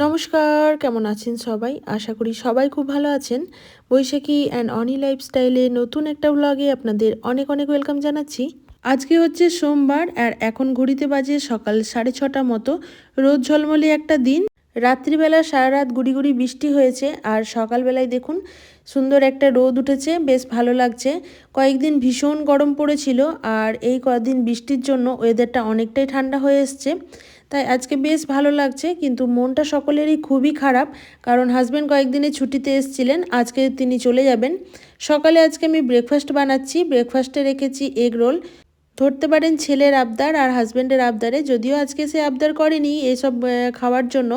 নমস্কার, কেমন আছেন সবাই? আশা করি সবাই খুব ভালো আছেন। বৈশাখী অ্যান্ড অনি লাইফস্টাইলে নতুন একটা ব্লগে আপনাদের অনেক অনেক ওয়েলকাম জানাচ্ছি। আজকে হচ্ছে সোমবার আর এখন ঘড়িতে বাজে সকাল সাড়ে ছটা মতো। রোদ ঝলমলে একটা দিন। রাত্রিবেলা সারা রাত গুড়ি গুড়ি বৃষ্টি হয়েছে আর সকালবেলায় দেখুন সুন্দর একটা রোদ উঠেছে, বেশ ভালো লাগছে। কয়েকদিন ভীষণ গরম পড়েছিল আর এই কয়েকদিন বৃষ্টির জন্য ওয়েদারটা অনেকটাই ঠান্ডা হয়ে এসছে। তাই আজকে বেশ ভালো লাগছে, কিন্তু মনটা সকলেরই খুবই খারাপ, কারণ হাজব্যান্ড কয়েকদিনে ছুটিতে এসেছিলেন, আজকে তিনি চলে যাবেন। সকালে আজকে আমি ব্রেকফাস্ট বানাচ্ছি ব্রেকফাস্টে রেখেছি এগ রোল ধরতে পারেন ছেলের আবদার আর হাজব্যান্ডের আবদারে, যদিও আজকে সে আবদার করেনি এসব খাওয়ার জন্য,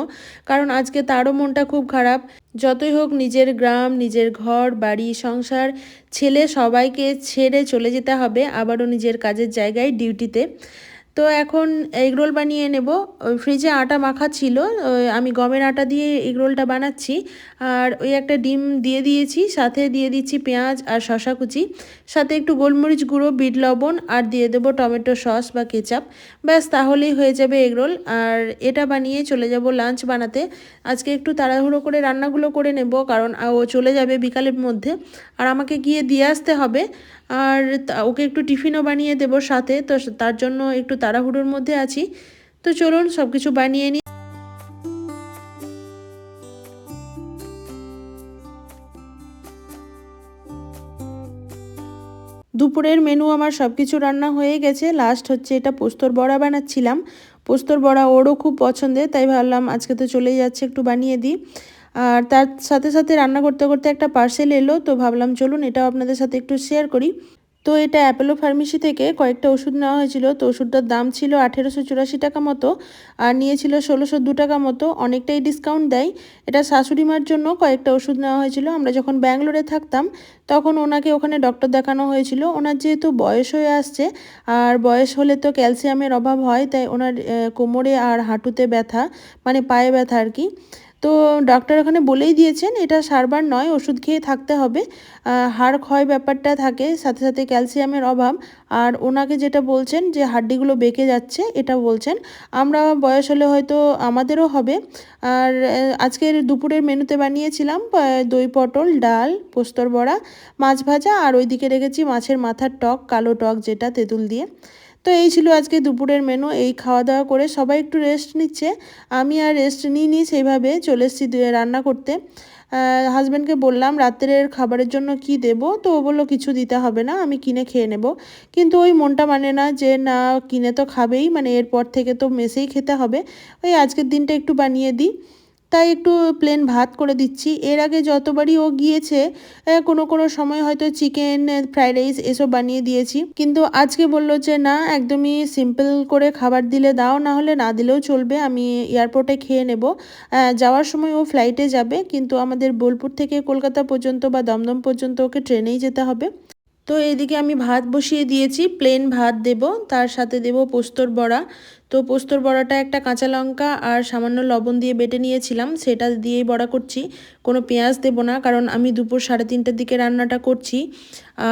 কারণ আজকে তারও মনটা খুব খারাপ। যতই হোক নিজের গ্রাম, নিজের ঘর, বাড়ি, সংসার, ছেলে সবাইকে ছেড়ে চলে যেতে হবে, আবারও নিজের কাজের জায়গায় ডিউটিতে তো এখন এগরোল বানিয়ে নেব। ফ্রিজে আটা মাখা ছিল আমি গমের আটা দিয়ে এগরোলটা বানাচ্ছি। আর ওই একটা ডিম দিয়ে দিয়েছি, সাথে দিয়ে দিচ্ছি পেঁয়াজ আর শশা কুচি। সাথে একটু গোলমরিচ গুঁড়ো, বিট লবণ আর দিয়ে দেবো টমেটো সস বা কেচাপ। ব্যাস, তাহলেই হয়ে যাবে এগরোল আর এটা বানিয়ে চলে যাব লাঞ্চ বানাতে। আজকে একটু তাড়াহুড়ো করে রান্নাগুলো করে নেব, কারণ ও চলে যাবে বিকালের মধ্যে। আর আমাকে গিয়ে দিয়ে আসতে হবে। আর ওকে একটু টিফিনও বানিয়ে দেবো সাথে, তো তার জন্য একটু তাড়াহুড়োর মধ্যে আছি। তো চলুন সব কিছু বানিয়ে নিই দুপুরের মেনু আমার সব কিছু রান্না হয়ে গেছে। লাস্ট হচ্ছে এটা পোস্তর বড়া বানাচ্ছিলাম। পোস্তর বড়া ওরও খুব পছন্দের, তাই ভাবলাম আজকে তো চলেই যাচ্ছে, একটু বানিয়ে দিই। আর তার সাথে সাথে রান্না করতে করতে একটা পার্সেল এলো, তো ভাবলাম চলুন এটাও আপনাদের সাথে একটু শেয়ার করি। তো এটা অ্যাপেলো ফার্মেসি থেকে কয়েকটা ওষুধ নেওয়া হয়েছিল, তো ওষুধটার দাম ছিল আঠেরোশো চুরাশি টাকা মতো আর নিয়েছিল ষোলোশো দু টাকা মতো, অনেকটাই ডিসকাউন্ট দেয়। এটা শাশুড়ি মার জন্য কয়েকটা ওষুধ নেওয়া হয়েছিল, আমরা যখন ব্যাঙ্গালোরে থাকতাম, তখন ওনাকে ওখানে ডক্টর দেখানো হয়েছিল। ওনার যেহেতু বয়স হয়ে আসছে, আর বয়স হলে তো ক্যালসিয়ামের অভাব হয়, তাই ওনার কোমরে আর হাঁটুতে ব্যথা মানে পায়ে ব্যথা আর কি। তো ডাক্তার ওখানে বলেই দিয়েছেন, এটা সারবার নয়, ওষুধ খেয়ে থাকতে হবে। হাড় ক্ষয় ব্যাপারটা থাকে, সাথে সাথে ক্যালসিয়ামের অভাব। আর ওনাকে যেটা বলছেন যে হাড্ডিগুলো বেঁকে যাচ্ছে, এটা বলছেন। আমরা বয়স হলে হয়তো আমাদেরও হবে। আর আজকের দুপুরের মেনুতে বানিয়েছিলাম দই পটল, ডাল, পোস্তর বড়া, মাছ ভাজা, আর ওইদিকে রেখেছি মাছের মাথার টক, কালো টক, যেটা তেঁতুল দিয়ে। তো এই ছিল আজকে দুপুরের মেনু এই খাওয়া দাওয়া করে সবাই একটু রেস্ট নিচ্ছে। আমি আর রেস্ট নিইনি সেইভাবে চলে এসেছি রান্না করতে। হাজব্যান্ডকে বললাম, রাত্রের খাবারের জন্য কি দেব? তো ও বলল, কিছু দিতে হবে না, আমি কিনে খেয়ে নেব। কিন্তু ওই মনটা মানে না যে, না, কিনে তো খাবেই মানে এরপর থেকে তো মেসেই খেতে হবে। ওই আজকের দিনটা একটু বানিয়ে দিই। তাই একটু প্লেন ভাত করে দিচ্ছি। এর আগে যতবারই ও গিয়েছে কোনো কোনো সময় হয়তো চিকেন ফ্রাইড রাইস এসব বানিয়ে দিয়েছি। কিন্তু আজকে বলল যে, না, একদমই সিম্পল করে খাবার দিলে দাও, না হলে না দিলেও চলবে, আমি এয়ারপোর্টে খেয়ে নেব। যাওয়ার সময় ও ফ্লাইটে যাবে, কিন্তু আমাদের বোলপুর থেকে কলকাতা পর্যন্ত বা দমদম পর্যন্ত ওকে ট্রেনেই যেতে হবে। তো এদিকে আমি ভাত বসিয়ে দিয়েছি প্লেন ভাত দেব, তার সাথে দেব পোস্তর বড়া। তো পোস্তর বড়াটা একটা কাঁচা লঙ্কা আর সামান্য লবণ দিয়ে বেটে নিয়েছিলাম, সেটা দিয়েই বড়া করছি। কোনো পেঁয়াজ দেবো না, কারণ আমি দুপুর সাড়ে তিনটের দিকে রান্নাটা করছি।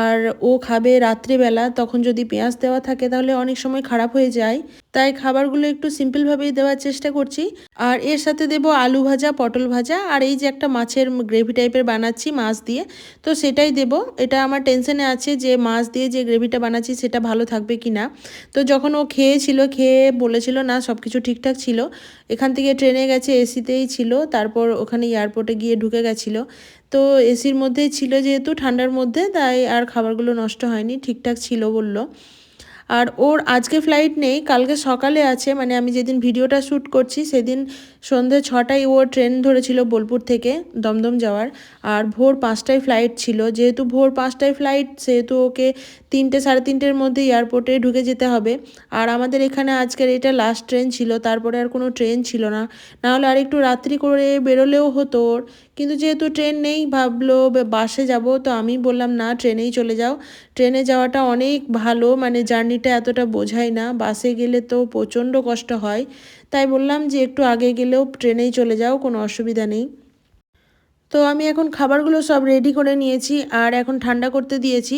আর ও খাবে রাত্রেবেলা, তখন যদি পেঁয়াজ দেওয়া থাকে তাহলে অনেক সময় খারাপ হয়ে যায়। তাই খাবারগুলো একটু সিম্পলভাবেই দেওয়ার চেষ্টা করছি। আর এর সাথে দেব আলু ভাজা, পটল ভাজা, আর এই যে একটা মাছের গ্রেভি টাইপের বানাচ্ছি মাছ দিয়ে, তো সেটাই দেব। এটা আমার টেনশনে আছে যে মাছ দিয়ে যে গ্রেভিটা বানাচ্ছি সেটা ভালো থাকবে কি না তো যখন ও খেয়েছিল, খেয়ে বলেছিল না সব কিছু ঠিকঠাক ছিল। এখান থেকে ট্রেনে গেছে, এসিতেই ছিল, তারপর ওখানে এয়ারপোর্টে গিয়ে ঢুকে গেছিল। তো এসির মধ্যেই ছিল যেহেতু, ঠান্ডার মধ্যে, তাই আর খাবারগুলো নষ্ট হয়নি, ঠিকঠাক ছিল বলল। আর ওর আজকে ফ্লাইট নেই, কালকে সকালে আছে মানে আমি যেদিন ভিডিওটা শ্যুট করছি সেদিন সন্ধে ছটায় ও ট্রেন ধরেছিল বোলপুর থেকে দমদম যাওয়ার। আর ভোর পাঁচটায় ফ্লাইট ছিল, যেহেতু ভোর পাঁচটায় ফ্লাইট সেহেতু ওকে তিনটে, সাড়ে তিনটের মধ্যে এয়ারপোর্টে ঢুকে যেতে হবে। আর আমাদের এখানে আজকের এটা লাস্ট ট্রেন ছিল, তারপরে আর কোনো ট্রেন ছিল না। নাহলে আর একটু রাত্রি করে বেরোলেও হতো ওর। কিন্তু যেহেতু ট্রেন নেই, ভাবলো বাসে যাব, তো আমি বললাম, না ট্রেনেই চলে যাও। ট্রেনে যাওয়াটা অনেক ভালো মানে জার্নিটা এতটা বোঝায় না। বাসে গেলে তো প্রচণ্ড কষ্ট হয়। তাই বললাম যে একটু আগে গেলেও ট্রেনেই চলে যাও, কোনো অসুবিধা নেই। তো আমি এখন খাবারগুলো সব রেডি করে নিয়েছি আর এখন ঠান্ডা করতে দিয়েছি।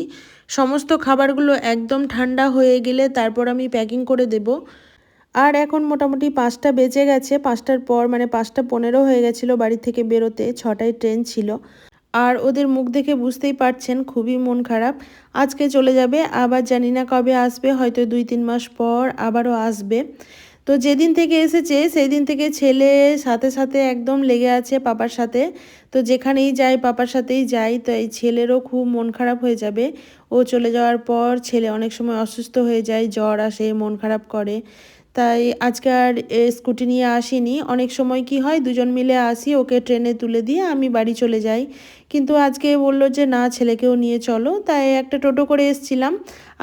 সমস্ত খাবারগুলো একদম ঠান্ডা হয়ে গেলে তারপর আমি প্যাকিং করে দেব। আর এখন মোটামুটি পাঁচটা বেজে গেছে। পাঁচটার পর মানে পাঁচটা পনেরো হয়ে গেছিল বাড়ি থেকে বেরোতে, ছটায় ট্রেন ছিল। আর ওদের মুখ দেখে বুঝতেই পারছেন, খুবই মন খারাপ। আজকে চলে যাবে, আবার জানি না কবে আসবে, হয়তো দুই তিন মাস পর আবারও আসবে। তো যেদিন থেকে এসেছে সেই দিন থেকে ছেলে সাথে সাথে একদম লেগে আছে পাপার সাথে। তো যেখানেই যাই পাপার সাথেই যাই তো এই ছেলেরও খুব মন খারাপ হয়ে যাবে। ও চলে যাওয়ার পর ছেলে অনেক সময় অসুস্থ হয়ে যায়, জ্বর আসে, মন খারাপ করে। তাই আজকে আর স্কুটি নিয়ে আসিনি। অনেক সময় কি হয়, দুজন মিলে আসি, ওকে ট্রেনে তুলে দিয়ে আমি বাড়ি চলে যাই। কিন্তু আজকে বলল যে, না, ছেলেকেও নিয়ে চলো। তাই একটা টোটো করে এসছিলাম।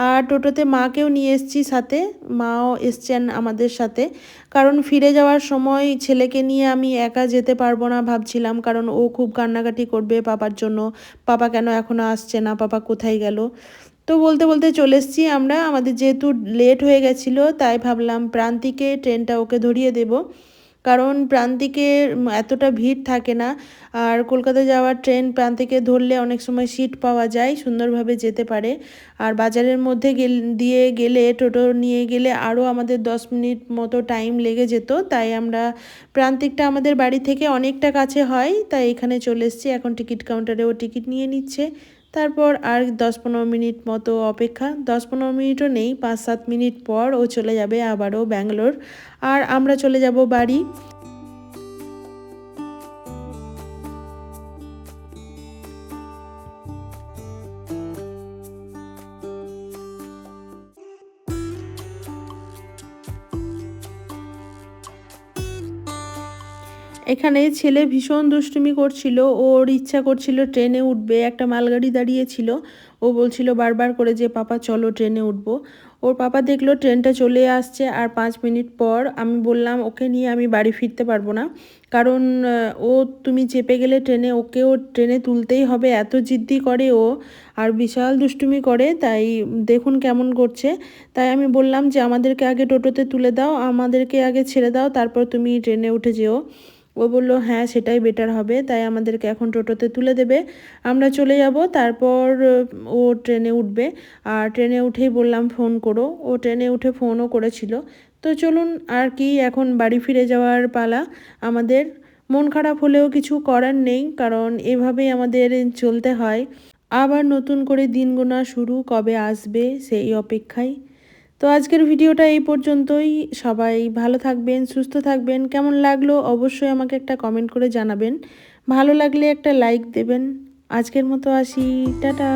আর টোটোতে মাকেও নিয়ে এসছি সাথে। মাও এসছেন আমাদের সাথে। কারণ ফিরে যাওয়ার সময় ছেলেকে নিয়ে আমি একা যেতে পারব না ভাবছিলাম। কারণ ও খুব কান্নাকাটি করবে পাপার জন্য। পাপা কেন এখনও আসছে না? পাপা কোথায় গেল? তো বলতে বলতে চলে এসেছি আমরা। আমাদের যেহেতু লেট হয়ে গেছিল, তাই ভাবলাম প্রান্তিকে ট্রেনটা ওকে ধরিয়ে দেব। কারণ প্রান্তিকে এতটা ভিড় থাকে না। আর কলকাতা যাওয়ার ট্রেন প্রান্তিকে ধরলে অনেক সময় সিট পাওয়া যায়, সুন্দরভাবে যেতে পারে। আর বাজারের মধ্যে দিয়ে গেলে, টোটো নিয়ে গেলে আরও আমাদের দশ মিনিট মতো টাইম লেগে যেত। তাই আমরা, প্রান্তিকটা আমাদের বাড়ি থেকে অনেকটা কাছে হয়, তাই এখানে চলে এসেছি। এখন টিকিট কাউন্টারেও টিকিট নিয়ে নিচ্ছে। তারপর আর দশ পনেরো মিনিট মতো অপেক্ষা। দশ পনেরো মিনিটও নেই পাঁচ সাত মিনিট পর ও চলে যাবে আবারও ব্যাঙ্গালোর। আর আমরা চলে যাব বাড়ি। এখানে ছেলে ভীষণ দুষ্টুমি করছিল, ওর ইচ্ছা করছিল ট্রেনে উঠবে, একটা মালগাড়ি দাঁড়িয়েছিল। ও বলছিল বারবার করে যে, পাপা, চলো ট্রেনে উঠবো। ওর পাপা দেখল ট্রেনটা চলে আসছে আর পাঁচ মিনিট পর আমি বললাম, ওকে নিয়ে আমি বাড়ি ফিরতে পারব না। কারণ ও তুমি চেপে গেলে ট্রেনে, ওকেও ট্রেনে তুলতেই হবে। এত জিদ্দি করে ও আর বিশাল দুষ্টুমি করে, তাই দেখুন কেমন করছে। তাই আমি বললাম যে, আমাদেরকে আগে টোটোতে তুলে দাও, আমাদেরকে আগে ছেড়ে দাও, তারপর তুমি ট্রেনে উঠে যেও। ও বলল হ্যাঁ সেটাই বেটার হবে। তাই আমাদেরকে এখন টোটোতে তুলে দেবে। আমরা চলে যাব, তারপর, ও ট্রেনে উঠবে। আর ট্রেনে উঠেই বললাম, ফোন করো। ও ট্রেনে উঠে ফোনও করেছিল। তো চলুন, আর কি এখন বাড়ি ফিরে যাওয়ার পালা। আমাদের মন খারাপ হলেও কিছু করার নেই, কারণ এভাবেই আমাদের চলতে হয়। আবার নতুন করে দিন গোনা শুরু কবে আসবে সেই অপেক্ষায় তো আজকের ভিডিওটা এই পর্যন্তই। সবাই ভালো থাকবেন, সুস্থ থাকবেন। কেমন লাগল অবশ্যই আমাকে একটা কমেন্ট করে জানাবেন। ভালো লাগলে একটা লাইক দেবেন। আজকের মতো আসি। টাটা।